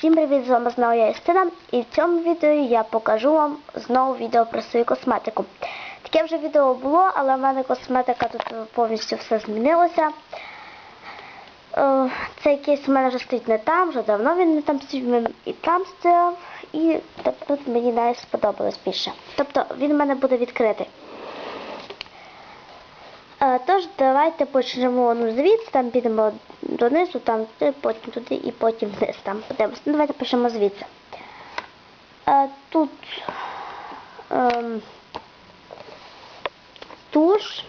Всім привіт, з вами знову я Істина, і в цьому відео я покажу вам знову відео про свою косметику. Таке вже відео було, але в мене косметика тут повністю все змінилося. Е, Цей кейс у мене вже стоїть не там, вже давно він не там стоїть, він і там стояв, і тут мені навіть сподобалось більше. Тобто він у мене буде відкритий. Е, Тож давайте почнемо ну, звідси, там підемо донизу, там потім туди і потім вниз. Там подивимося. Ну, давайте почнемо звідси. Е, Тут ем, туш.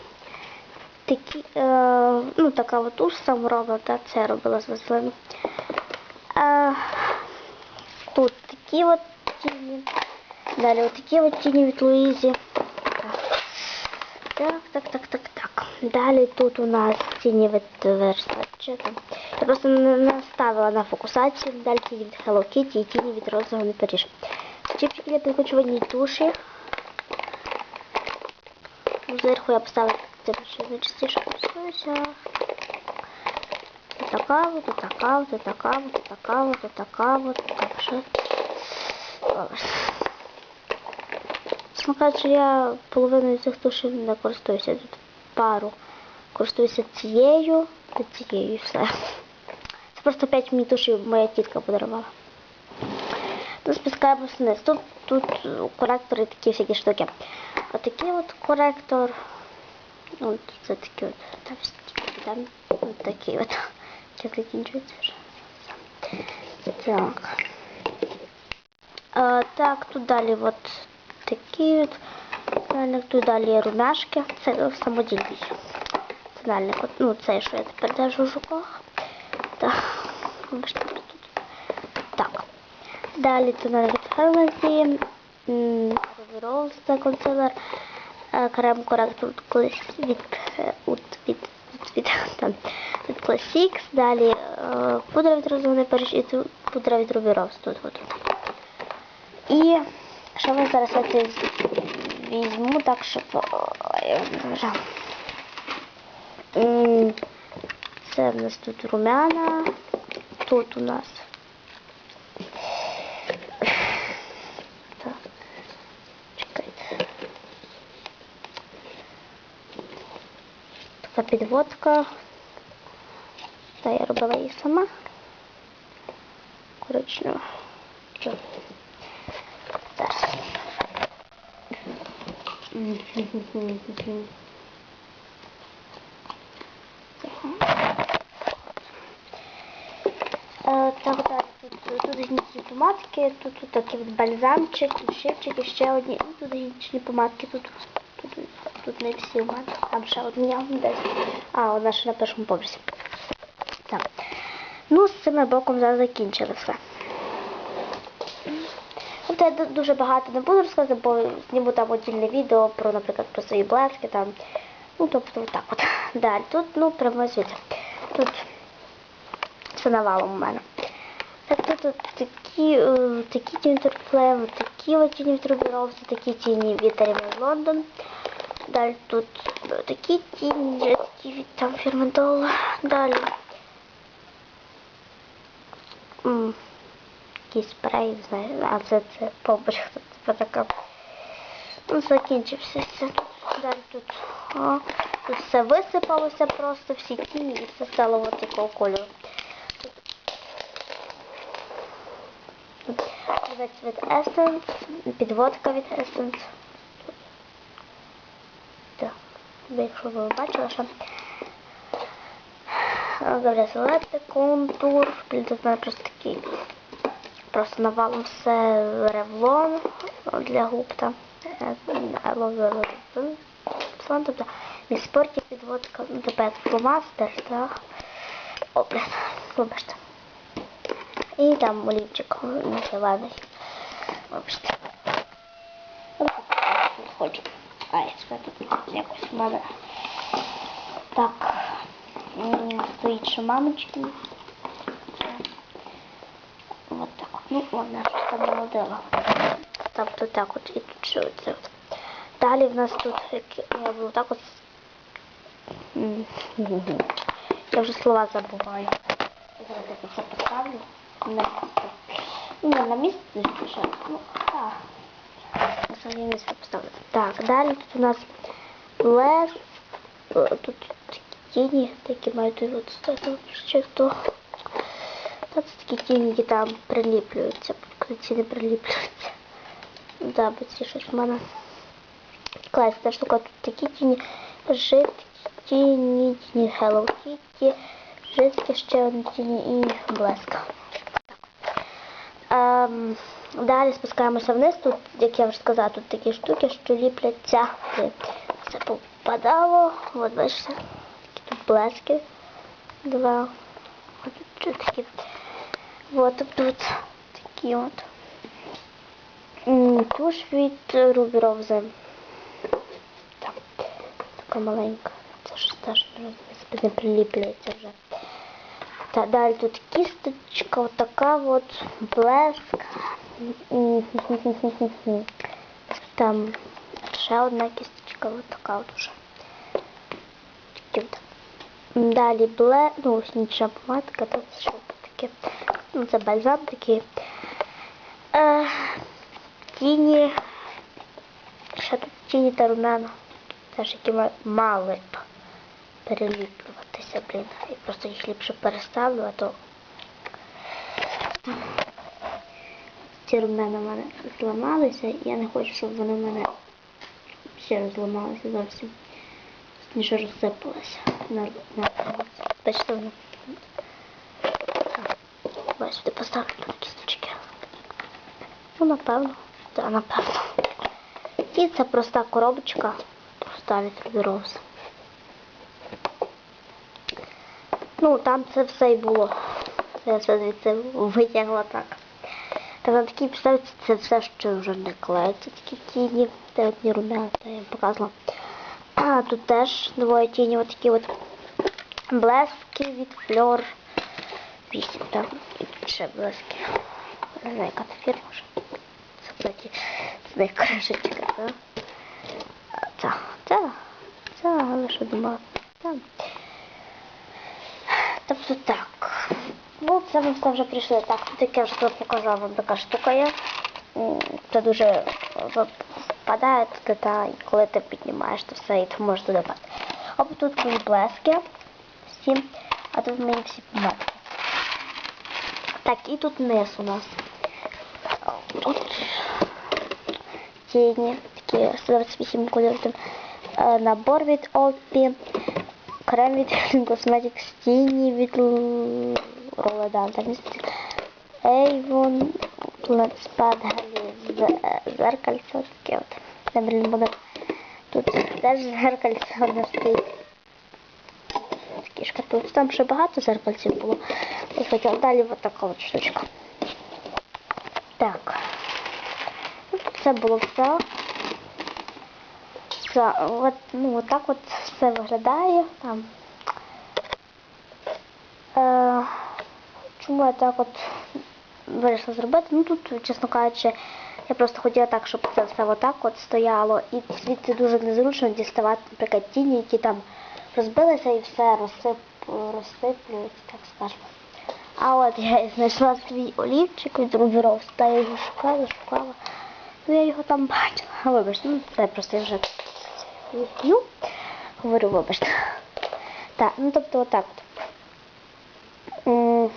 Такі, е, ну, така от туш сам робила, так, це робила з вазелину. Е, тут такі от тіні. Далі от такі от тіні від Луїзі. Так, так, так, так, так. Далі тут у нас тіні від Versace. Я просто не на фокусацію. Далі тіні від Hello Kitty і тіні від розового Паріж. Чіпчики для підключування туші. Зверху я поставила тим, що найчастіше користуюся. Така, от, тут така, от, тут така, от, тут така, от, тут така, от, так що. Ось. Чесно кажучи, я половиною цих тушів не користуюся. Тут пару користуюся цією та цією і все. Це просто 5 мені тушів моя тітка подарувала. Тут спускаємось вниз. Тут, тут коректори такі всякі штуки. Отакий от коректор. От це такі от. Там, там от такий от. Як закінчується вже. Так. А, так, тут далі от такі от. Тут далі румяшки. Це самодільний. Це ну це, що я тепер держу в руках. Так. Так. Далі навіть Хелмезі. Ролс це консилер. е, Крем коректор від, е, від, від, від, від Classics. Далі е, пудра від розумний Париж і пудра від Ruby. Тут, от. І що ви зараз я візьму, так щоб я вже. Це в нас тут румяна. Тут у нас. Так. Чекайте. Така підводка. Та я робила її сама. Коричнева. Що? Зараз. Е, Так, далі тут, тут гінічні помадки, тут, тут такі от бальзамчик, тут шипчик і ще одні. Ну, тут гінічні помадки, тут, тут, тут не всі у мене, там ще одні десь. А, одна ще на першому поверсі. Так. Ну, з цим боком зараз закінчили все. Тобто я дуже багато не буду розказувати, бо зніму там отдільне відео про, наприклад, про свої блески там. Ну, тобто так от. Далі. Тут, ну, прямо звідси. Тут все навалом у мене. Так тут такі, е, такі тіні Торфлем, такі от тіні від такі тіні від Rimmel London. Далі тут е, такі тіні, такі від там фірми. Далі. Якийсь спрей, знаю, а це, це побочка, це така. Ну, закінчився все. Далі тут. О, тут все висипалося просто, всі тіні і все стало от такого кольору. Продавець від Essence, підводка від Essence. Так, якщо ви бачили, що Добре, зелете, контур. Тут в мене такий. Просто навалом все ревлон для губ там. Е, тобто мій спорті підводка, ну, тепер фломастер, так. О, блін, вибачте. І там олівчик зелений. Вибачте. Ну, Хочу. А, я тут якось в мене. Так. Стоїть ще мамочки. Вот так. от. Ну, вона щось там молодила. Тобто так от і тут ще оце. Далі в нас тут як- я буду так от. Я вже слова забуваю. Зараз я це поставлю. Не. Ні, на місці ще. Ну, так. На своє місце поставити. Так, далі тут у нас лес. Е, Тут такі тіні, такі мають от стати. Та це такі тіні, які там приліплюються, ці не приліплюються. Да, бо ці щось в мене. Класна штука, тут такі тіні, жидкі тіні, тіні Hello Kitty, жидкі ще одні тіні і блеска. Ем, далі спускаємося вниз. Тут, як я вже сказала, тут такі штуки, що ліпляться. Все попадало. От бачите, які тут блески. Два. От тут такі. От тут такі от. М, Туш від Ruby Rose. Так, така маленька. Це ж теж не розуміється, не приліплюється вже. Та далі тут кісточка, отака от, блеск. Там ще одна кісточка, от така от уже. Такі от. Далі бле, ну, інша помадка, там що таке. Ну, це бальзам такий. Е, тіні. Ще тут тіні та румяна. Теж які ма- мали б переліплюватися, блін. Я просто їх ліпше переставлю, а то ці румяна в мене зламалися, і я не хочу, щоб вони в мене ще раз зламалися зовсім. Ніж на бачите, вони. Так, Бачите, поставлю тут кісточки. Ну, напевно. Так, напевно. І це проста коробочка. Проста від Ruby Ну, там це все і було. Це я все звідси витягла так. Так на такій підставці це все, що вже не клеїться, такі тіні. От не румяна, це я показувала. А тут теж двоє тіні, от такі от блески від фльор. Вісім там. І тут ще блески. Не знаю, яка це фірма вже. Це, кстати, це найкращечка, так? Це, це, це, але що думала. Там. Тобто так. Ну, це ми все вже прийшли. Так, тут як я вже тут показала, вам така штука є. М, Це дуже впадає туди, та і коли ти піднімаєш, то все, і ти можеш туди пати. Оп, тут мої блески всі, а тут мої всі помадки. Так, і тут низ у нас. От тіні, такі 128 кольорів. Е, Набор від Опі, крем від Cosmetics, тіні від є Avon, Spad, зеркальце, таке от. Блін, буде. Тут теж зеркальце одне стоїть. Такі шкатулки. Там ще багато зеркальців було. Я хотіла далі от така от штучка. Так. Ну, Це було все. Все, от, ну, от от все виглядає. Там. Е, чому я так от вирішила зробити? Ну тут, чесно кажучи, я просто хотіла так, щоб це все отак от стояло. І звідси дуже незручно діставати, наприклад, тіні, які там розбилися і все розсип, розсиплюють, так скажемо. А от я знайшла свій олівчик від Rose, та я його шукала, шукала. Ну я його там бачила. Вибачте, ну це просто я вже п'ю. Говорю, вибачте. Так, ну тобто отак от.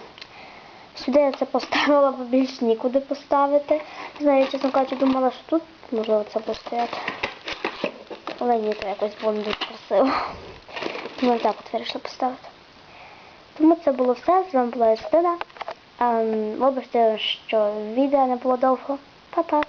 Сюди я це поставила, бо більш нікуди поставити. Не знаю, чесно кажучи, думала, що тут можливо це постояти. Але ні, то якось було не дуже красиво. Тому так от вирішила поставити. Тому це було все. З вами була Юстина. Ем, Вибачте, що відео не було довго. Па-па!